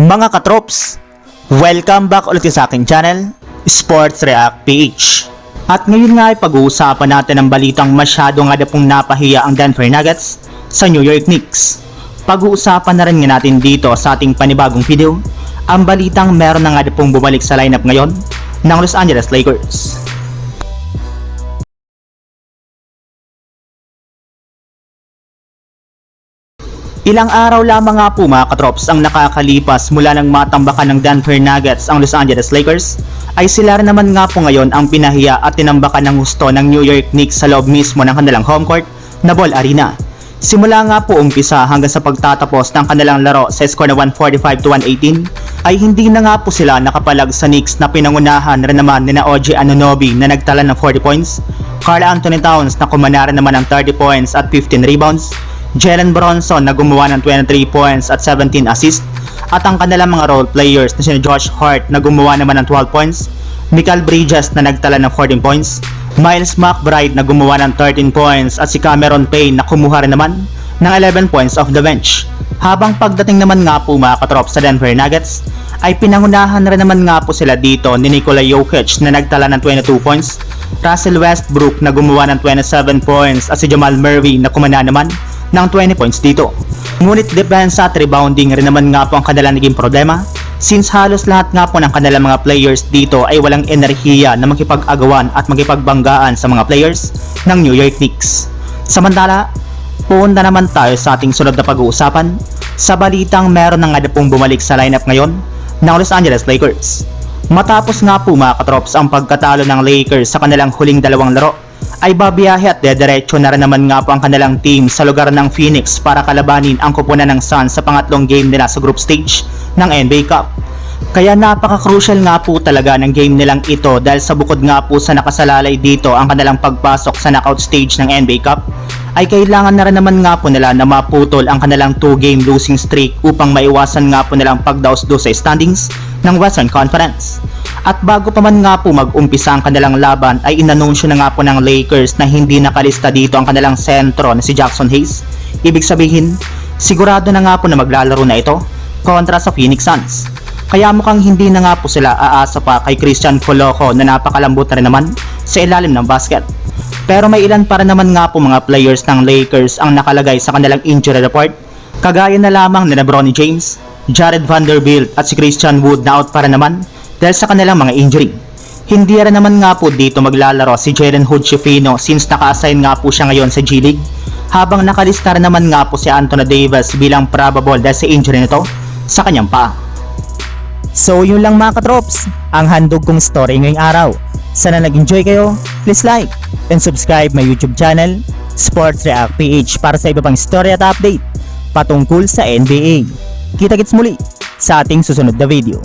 Mga katrops, welcome back ulit sa aking channel, Sports React PH. At ngayon nga ay pag-uusapan natin ang balitang masyado nga na pong napahiya ang Denver Nuggets sa New York Knicks. Pag-uusapan na rin nga natin dito sa ating panibagong video, ang balitang meron na nga na pong bumalik sa lineup ngayon ng Los Angeles Lakers. Ilang araw lamang nga po mga katrops ang nakakalipas mula nang matambakan ng Denver Nuggets ang Los Angeles Lakers ay sila naman nga po ngayon ang pinahiya at tinambakan ng gusto ng New York Knicks sa loob mismo ng kanilang home court na Ball Arena. Simula nga po umpisa hanggang sa pagtatapos ng kanilang laro sa score na 145 to 118 ay hindi na nga po sila nakapalag sa Knicks na pinangunahan rin naman ni na OG Anunoby na nagtala ng 40 points, Carl Anthony Towns na kumanara naman ng 30 points at 15 rebounds, Jalen Bronson na gumawa ng 23 points at 17 assists at ang kanilang mga role players na sina Josh Hart na gumawa naman ng 12 points, Michael Bridges na nagtala ng 14 points, Miles McBride na gumawa ng 13 points at si Cameron Payne na kumuha rin naman ng 11 points off the bench. Habang pagdating naman nga po mga katrop sa Denver Nuggets, ay pinangunahan rin naman nga po sila dito ni Nikola Jokic na nagtala ng 22 points, Russell Westbrook na gumawa ng 27 points at si Jamal Murray na kumana naman ng 20 points dito. Ngunit depensa at rebounding rin naman nga po ang kanilang naging problema since halos lahat nga po ng kanilang mga players dito ay walang enerhiya na makipag-agawan at makipagbanggaan sa mga players ng New York Knicks. Samantala, punta naman tayo sa ating sunod na pag-uusapan sa balitang meron na nga pong bumalik sa lineup ngayon ng Los Angeles Lakers. Matapos nga po mga katrops ang pagkatalo ng Lakers sa kanilang huling dalawang laro ay babiyahe at dederecho na rin naman nga po ang kanilang team sa lugar ng Phoenix para kalabanin ang kupunan ng Suns sa pangatlong game nila sa group stage ng NBA Cup. Kaya napaka-crucial nga po talaga ng game nilang ito dahil sa bukod nga po sa nakasalalay dito ang kanilang pagpasok sa knockout stage ng NBA Cup ay kailangan na rin naman nga po nila na maputol ang kanilang 2-game losing streak upang maiwasan nga po nilang pagdaos-dos sa standings ng Western Conference. At bago pa man nga po mag-umpisa ang kanilang laban ay inanunsyo na nga po ng Lakers na hindi nakalista dito ang kanilang sentro na si Jackson Hayes. Ibig sabihin, sigurado na nga po na maglalaro na ito kontra sa Phoenix Suns. Kaya mukhang hindi na nga po sila aasa pa kay Christian Coloco na napakalambot na rin naman sa ilalim ng basket. Pero may ilan para naman nga po mga players ng Lakers ang nakalagay sa kanilang injury report. Kagaya na lamang ni Bronny James, Jared Vanderbilt at si Christian Wood na out para naman dahil sa kanilang mga injury. Hindi rin naman nga po dito maglalaro si Jalen Hood Schifino since naka-assign nga po siya ngayon sa G League habang nakalista rin naman nga po si Anthony Davis bilang probable dahil sa injury nito sa kanyang paa. So yun lang mga katrops, ang handog kong story ngayong araw. Sana nag-enjoy kayo, please like and subscribe my YouTube channel, Sports React PH para sa iba pang story at update patungkol sa NBA. Kita-kits muli sa ating susunod na video.